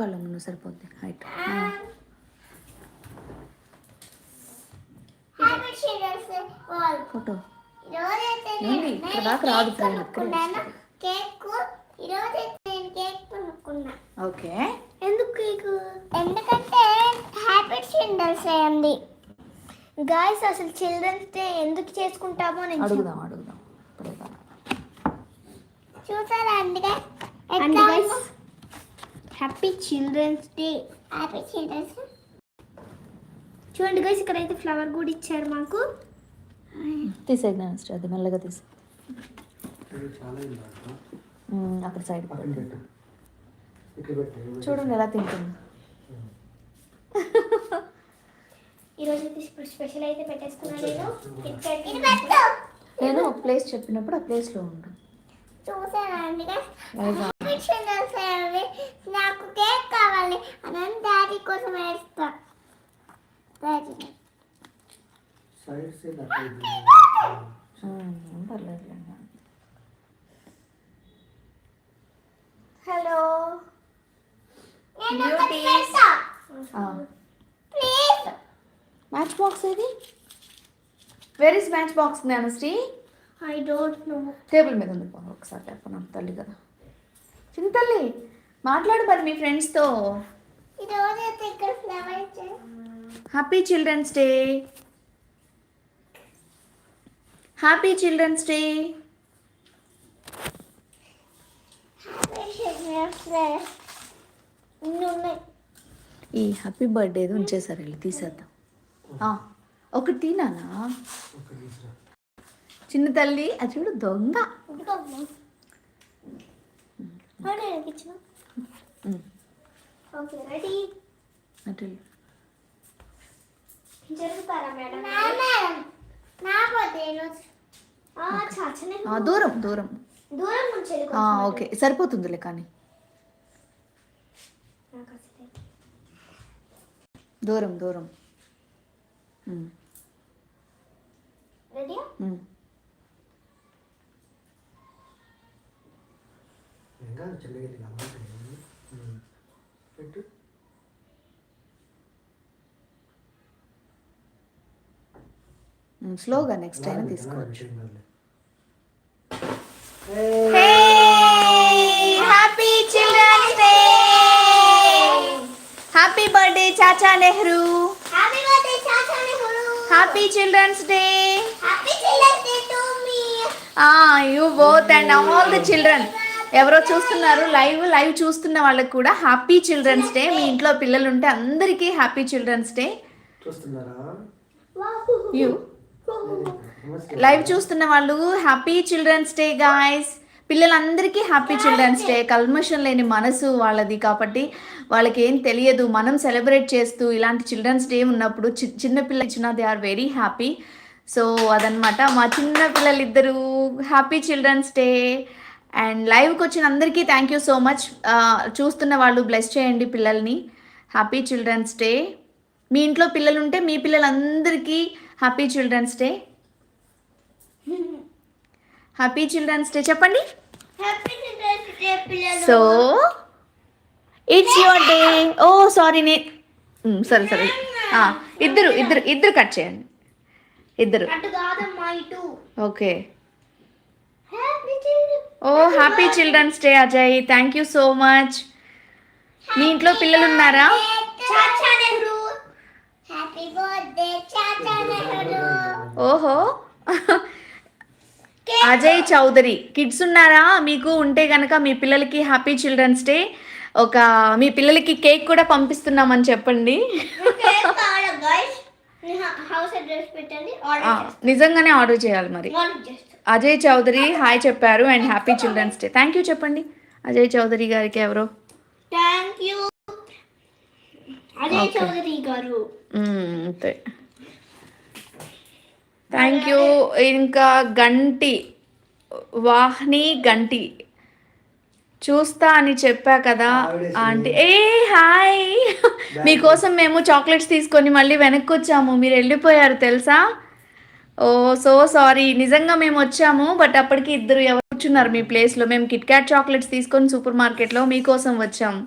మోకాళ్ళ సరిపోద్ది. Height children's వాళ్ళు ఫోటో ఈరోజైతే ఏంటి? ఇక్కడ దాకా రాదు ఓకే. ఎందుకు కేక్? ఎందుకంటే హ్యాపీ చిల్డ్రన్స్ డే ఉంది గాయస్ అసలు చిల్డ్రన్స్ డే ఎందుకు చేసుకుంటామో నేను అడుగుదాం అడుగుదాం. చూసారా అందుకే happy children's day happy children's చూడండి గైస్ ఇక్కడైతే ఫ్లవర్ కూడా ఇచ్చారు మాకు. తీసే జ్ఞానశ్రీ అది మెల్లగా తీసి అక్కడ సైడ్ చూడండి ఎలా తింటుంది. ఈరోజు స్పెషల్ అయితే పెట్టేసుకున్నాను నేను. కిట్ కట్ నేను ఒక ప్లేస్ చెప్పినప్పుడు ఆ ప్లేస్లో ఉండు. చూసారా నాకు కేక్ కావాలి. అని డాడీ కోసం వేస్తా daddy side hello. Match box ఏది? Where is match box Gnanasri I don't know table మీద ఉంది పో ఒకసారి చెప్పను తల్లి కదా. చిన్న తల్లి మాట్లాడు మరి మీ ఫ్రెండ్స్తో. Happy children's day. Happy children's day. ఈ హ్యాపీ బర్త్డే ఉంచేసారు వెళ్ళి తీసేద్దాం. ఆ, ఒకటి తినానా. చిన్న తల్లి అది చూడు దొంగ ఇదిగో అమ్మా. అవునా ఇచ్చిన ఉమ్, ఓకే రెడీ? అటు. జరుగుతారా మేడం? దూరం దూరం. దూరం నుంచి ఓకే. సరిపోతుందిలే కానీ. దూరం దూరం. రెడీ కనబడుతుంది. ఉమ్. పెట్టు. స్లోగా నెక్స్ట్ అయినా అలాగే, తీసుకోవచ్చు. Happy children's day happy birthday chacha Nehru happy birthday చాచాని Guru happy children's day happy children's day to me you both and all the children ఎవరో చూస్తున్నారు లైవ్ లైవ్ చూస్తున్న వాళ్ళకి కూడా హ్యాపీ చిల్డ్రన్స్ డే మీ ఇంట్లో పిల్లలు ఉంటే అందరికీ హ్యాపీ చిల్డ్రన్స్ డే. లైవ్ చూస్తున్న వాళ్ళు హ్యాపీ చిల్డ్రన్స్ డే గాయస్ పిల్లలందరికీ హ్యాపీ చిల్డ్రన్స్ డే కల్మషం లేని మనసు వాళ్ళది కాబట్టి వాళ్ళకి ఏం తెలియదు. మనం సెలబ్రేట్ చేస్తూ ఇలాంటి చిల్డ్రన్స్ డే ఉన్నప్పుడు చిన్న పిల్లలు ఇచ్చిన they are very happy so అదనమాట మా చిన్న పిల్లలు ఇద్దరు హ్యాపీ చిల్డ్రన్స్ డే అండ్ లైవ్కి వచ్చిన అందరికీ థ్యాంక్ యూ సో మచ్ చూస్తున్న వాళ్ళు బ్లెస్ చేయండి పిల్లల్ని. హ్యాపీ చిల్డ్రన్స్ డే మీ ఇంట్లో పిల్లలు ఉంటే మీ పిల్లలందరికీ happy children's day happy children's day చెప్పండి. So it's your day oh sorry నే సరే సరే ఇద్దరు ఇద్దరు ఇద్దరు కట్ చేయండి. ఇద్దరు. Okay oh happy children's day Ajay thank you so much మీ ఇంట్లో పిల్లలు ఉన్నారా ఓహో. అజయ్ చౌదరి కిడ్స్ ఉన్నారా? మీకు ఉంటే కనుక మీ పిల్లలకి హ్యాపీ చిల్డ్రన్స్ డే ఒక మీ పిల్లలకి కేక్ కూడా పంపిస్తున్నామని చెప్పండి. నిజంగానే ఆర్డర్ చేయాలి మరి. అజయ్ చౌదరి హాయ్ చెప్పారు and happy children's day. Thank you చెప్పండి. అజయ్ చౌదరి గారికి ఎవరో? Thank you Ajay. చౌదరి గారు. అంతే. థ్యాంక్ యూ ఇంకా గంటి వాహ్ని గంటి. చూస్తా అని చెప్పా కదా ఆంటీ. ఏ హాయ్. మీకోసం మేము చాక్లెట్స్ తీసుకొని మళ్ళీ వెనక్కి వచ్చాము మీరు వెళ్ళిపోయారు తెలుసా? Oh so sorry. నిజంగా మేము వచ్చాము బట్ అప్పటికి ఇద్దరు ఎవరు కూర్చున్నారు మీ ప్లేస్లో. మేము కిట్ క్యాట్ చాక్లెట్స్ తీసుకొని సూపర్ మార్కెట్లో మీకోసం వచ్చాము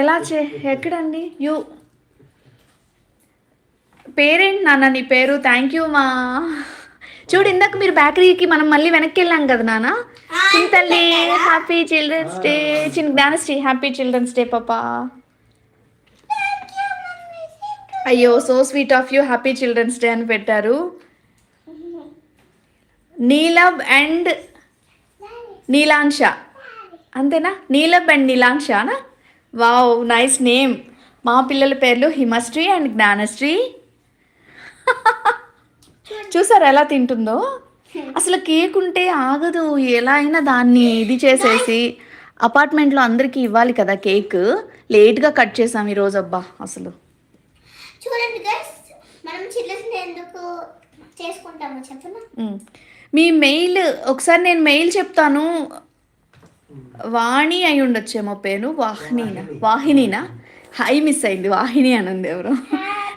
ఎలా చే ఎక్కడండి? యూ పేరేంటి నాన్న నీ పేరు? థ్యాంక్ యూ మా. చూడు ఇందాక మీరు బేకరీకి మనం మళ్ళీ వెనక్కి వెళ్ళాం కదా నాన్న? చింతల్లి హ్యాపీ చిల్డ్రన్స్ డే చిన్న జ్ఞానశ్రీ హ్యాపీ చిల్డ్రన్స్ డే పాపా. అయ్యో so sweet of you happy children's day అని పెట్టారు. నీలబ్ అండ్ నీలాంష అంతేనా? నీలబ్ అండ్ నీలాంషనా వావ్ నైస్ నేమ్ మా పిల్లల పేర్లు హిమశ్రీ అండ్ జ్ఞానశ్రీ. చూసారు ఎలా తింటుందో? అసలు కేక్ ఉంటే ఆగదు ఎలా అయినా దాన్ని ఇది చేసేసి అపార్ట్మెంట్లో అందరికీ ఇవ్వాలి కదా కేక్. లేట్గా కట్ చేసాం ఈరోజు అబ్బా అసలు. చూడండి గైస్ మనం ఎందుకు చేసుకుంటామో చెప్పనా? మ్. మీ మెయిల్ ఒకసారి నేను మెయిల్ చెప్తాను. వాణి అయి ఉండొచ్చేమో పేరు వాహినీనా? వాహినీనా? హై మిస్ అయింది వాహిని అని ఉంది ఎవరు.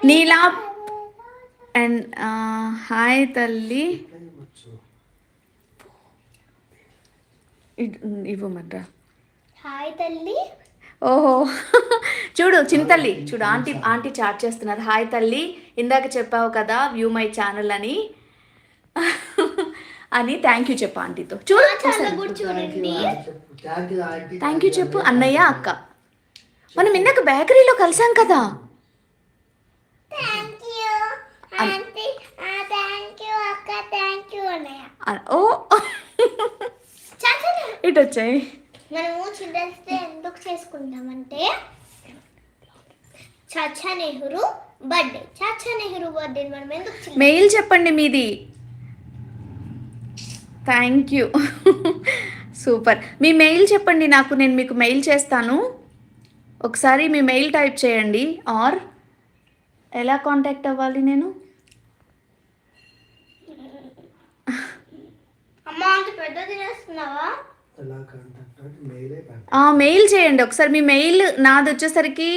నీలా? అండ్ హాయ్ తల్లి. ఇవ్వమంటారా హాయ్ తల్లి. ఓహో. చూడు చింతల్లి చూడు ఆంటీ ఆంటీ చాట్ చేస్తున్నారు. హాయ్ తల్లి ఇందాక చెప్పావు కదా వ్యూ మై ఛానల్ అని. అని థ్యాంక్ యూ చెప్పు ఆంటీతో. చూడు థ్యాంక్ యూ చెప్పు అన్నయ్య అక్క. మనం ఇందాక బేకరీలో కలిసాం కదా. ఓ. ఇటు వచ్చాయి. మనము చిల్డ్రన్స్ డే ఎందుకు చేసుకుంటామంటే చాచా నెహ్రూ బర్త్డే. చాచా నెహ్రూ బర్త్డే మనం ఎందుకు మెయిల్ చెప్పండి మీది. థ్యాంక్ యూ సూపర్ మీ మెయిల్ చెప్పండి నాకు నేను మీకు మెయిల్ చేస్తాను. ఒకసారి మీ మెయిల్ టైప్ చేయండి. ఆర్ ఎలా కాంటాక్ట్ అవ్వాలి నేను? మెయిల్ చేయండి. ఒకసారి మీ మెయిల్ నాది వచ్చేసరికి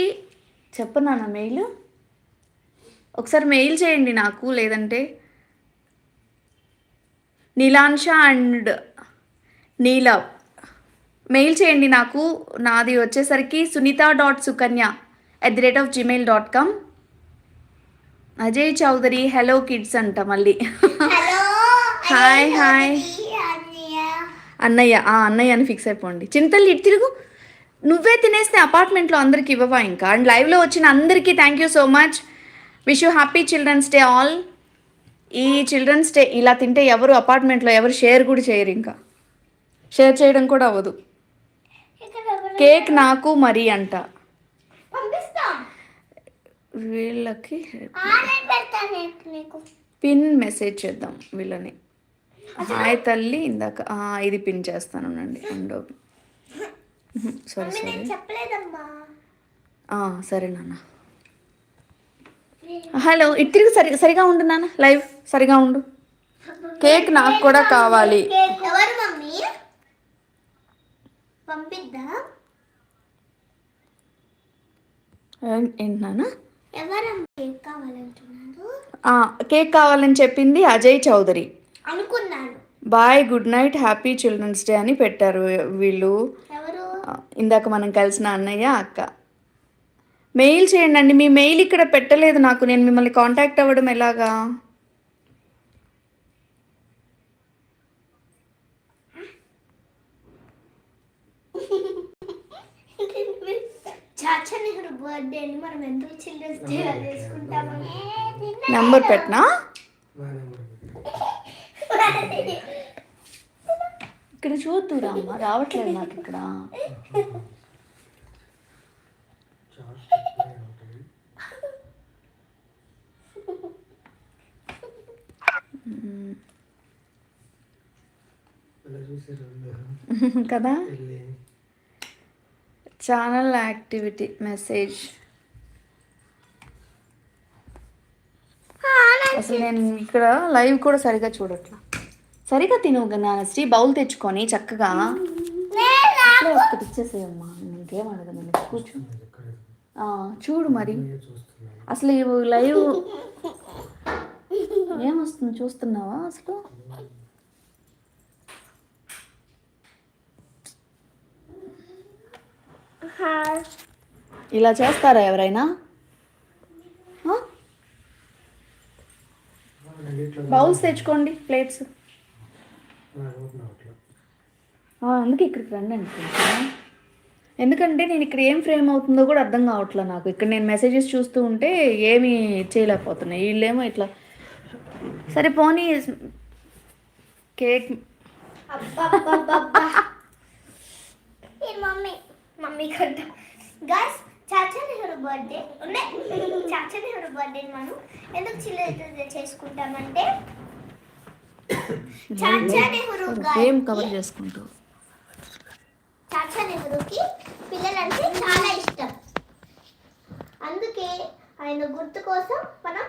చెప్పనా నా మెయిల్. ఒకసారి మెయిల్ చేయండి నాకు లేదంటే నీలాంశ అండ్ నీలవ్. మెయిల్ చేయండి నాకు నాది వచ్చేసరికి Sunitha dot Sukanya at the rate of Gmail dot com Ajay Chowdary hello kids అంట మళ్ళీ. హాయ్ హాయ్ అన్నయ్య. అన్నయ్య ఆ అన్నయ్య అని ఫిక్స్ అయిపోండి. చింతలు ఇటు తిరుగు. నువ్వే తినేస్తే అపార్ట్మెంట్లో అందరికి ఇవ్వవా ఇంకా? అండ్ లైవ్లో వచ్చిన అందరికీ thank you so much wish you happy children's day all ఈ చిల్డ్రన్స్ డే ఇలా తింటే ఎవరు అపార్ట్మెంట్లో ఎవరు షేర్ కూడా చేయరు ఇంకా. షేర్ చేయడం కూడా అవ్వదు. కేక్ నాకు మరి అంట. వీళ్ళకి పిన్ మెసేజ్ చేద్దాం వీళ్ళని. హాయ్ తల్లి ఇందాక ఇది పిన్ చేస్తాను అండి ఉండో. Sorry sorry. నాన్న. హలో ఇటు తిరిగి సరి సరిగా ఉండు నాన్న. లైవ్ సరిగా ఉండు. కేక్ నాకు కూడా కావాలి ఏంటి నాన్న? కేక్ కావాలని చెప్పింది అజయ్ చౌదరి. అనుకున్నాను. Bye good night happy children's day అని పెట్టారు వీళ్ళు. ఇందాక మనం కలిసిన అన్నయ్య అక్క. మెయిల్ చేయండి అండి. మీ మెయిల్ ఇక్కడ పెట్టలేదు నాకు. నేను మిమ్మల్ని కాంటాక్ట్ అవ్వడం ఎలాగా? చాచా నెహ్రూ బర్త్డే అని మనం ఎందుకు చిల్డ్రన్స్ డే చేసుకుంటామని నెంబర్ పెట్టనా నా నెంబర్ ఇక్కడ చూద్దురా అమ్మ రావట్లేదు నాకు ఇక్కడ. కదా? ఛానల్ యాక్టివిటీ మెసేజ్ అసలు నేను ఇక్కడ లైవ్ కూడా సరిగా చూడట్లా. సరిగా తిను నానశ్రీ బౌల్ తెచ్చుకొని చక్కగా. ఇచ్చేసేయమ్మా. ఇంకేం కూర్చో. చూడు మరి. అసలు ఈ లైవ్ ఏమొస్తుంది? చూస్తున్నావా అసలు? ఇలా చేస్తారా ఎవరైనా? బౌల్స్ తెచ్చుకోండి ప్లేట్స్. అందుకే ఇక్కడికి రండి అనుకుంటున్నా ఎందుకంటే నేను ఇక్కడ ఏం ఫ్రేమ్ అవుతుందో కూడా అర్థం కావట్లే నాకు. ఇక్కడ నేను మెసేజెస్ చూస్తూ ఉంటే ఏమీ చేయలేకపోతున్నాయి. వీళ్ళేమో ఇట్లా. సరే పోనీ కేక్. మమ్మీ. మమ్మీ కంట guys chacha Nehru birthday chacha Nehru birthday మనం? ఎందుకు చిల్లర చేసుకుంటామంటే ఏం కవర్ చేసుకుంటూ? చాచా నెహ్రూకి పిల్లలంటే చాలా ఇష్టం. అందుకే ఆయన గుర్తు కోసం మనం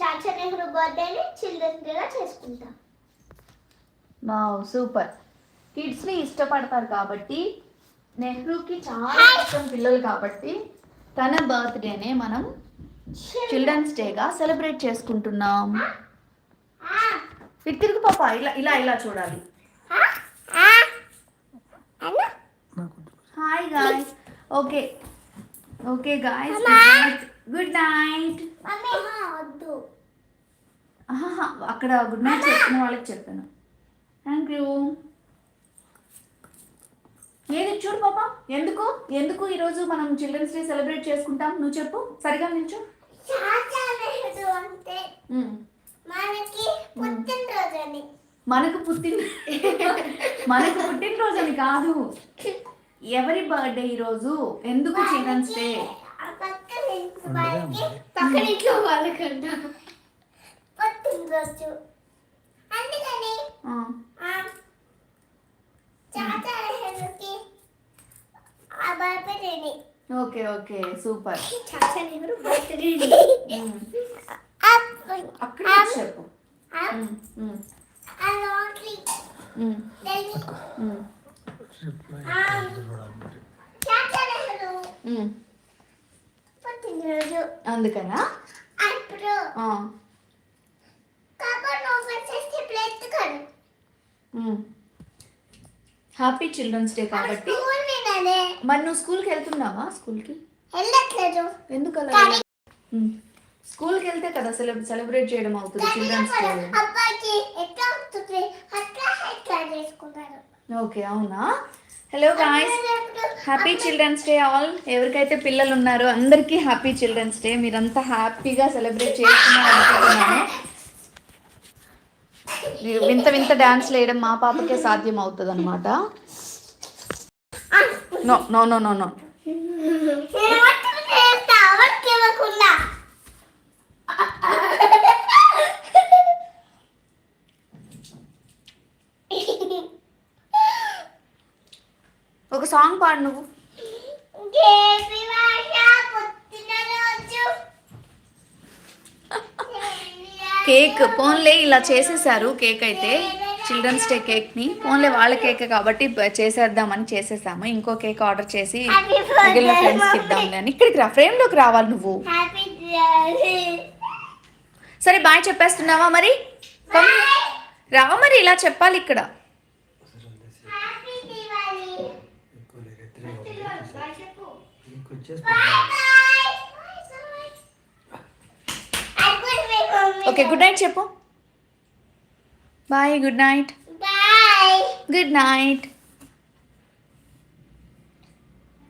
చాచా నెహ్రూ బర్త్డేని చిల్డ్రన్స్ డేగా చేసుకుంటాం. Wow super. కిడ్స్ని ఇష్టపడతారు కాబట్టి నెహ్రూకి చాలా ఇష్టం పిల్లలు కాబట్టి తన బర్త్డేనే మనం చిల్డ్రన్స్ డేగా సెలబ్రేట్ చేసుకుంటున్నాం. ఇటు తిరుగు పాప ఇలా ఇలా ఇలా చూడాలి. Hi guys okay okay guys good night అక్కడ గుడ్ నైట్ చెప్పిన వాళ్ళకి చెప్పాను. థ్యాంక్ యూ ఏది చూడు పాప ఎందుకు? ఎందుకు ఈరోజు మనం చిల్డ్రన్స్ డే సెలబ్రేట్ చేసుకుంటాం? నువ్వు చెప్పు. సరిగా నిల్చో. మనకి పుట్టినరోజు అని మనకు పుట్టిన మనకు పుట్టినరోజు అని కాదు. ఎవరి బర్త్డే ఈరోజు? ఎందుకు చిల్డ్రన్స్ డే పక్కన ఇంట్లో వాళ్ళకంట. పుట్టినరోజు. అందుకని okay okay super. Chacha Nehru బర్త్డేని అక్కడ చెప్పు. అందుకనా? హ్యాపీ చిల్డ్రన్స్ డే కాబట్టి మరి నువ్వు స్కూల్కి వెళ్తున్నావా? స్కూల్కి? వెళ్ళట్లేదు. ఎందుకు అలా. స్కూల్కి వెళ్తే కదా సెలబ్ సెలబ్రేట్ చేయడం అవుతుంది చిల్డ్రన్స్ ఓకే అవునా? Hello guys. Happy children's day all. ఎవరికైతే పిల్లలు ఉన్నారో అందరికీ హ్యాపీ చిల్డ్రన్స్ డే. మీరంతా హ్యాపీగా సెలబ్రేట్ చేస్తున్నారు అనుకుంటున్నాను. మీరు వింత వింత డాన్స్ వేయడం మా పాపకే సాధ్యం అవుతుంది అనమాట no no no no. No నేను మొత్తం చేస్తా ఎవరికి ఇవ్వకుండా ఒక సాంగ్ పాడు నువ్వు. కేక్ పోన్లే ఇలా చేసేసారు కేక్ అయితే. చిల్డ్రన్స్ డే కేక్ని. పోన్లే వాళ్ళ కేక్ కాబట్టి చేసేద్దామని చేసేసాము. ఇంకో కేక్ ఆర్డర్ చేసి మిగిలిన ఫ్రెండ్స్కి అని. ఇక్కడికి రా ఫ్రేమ్లోకి రావాలి నువ్వు. హ్యాపీ సరే బాయ్ చెప్పేస్తున్నావా మరి? కమ్. రా మరి ఇలా చెప్పాలి ఇక్కడ. ఓకే గుడ్ నైట్ చెప్పు. Bye good night good night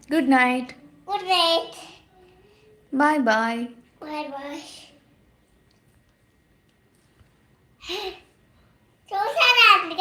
good night good night bye bye bye bye Çok severdim.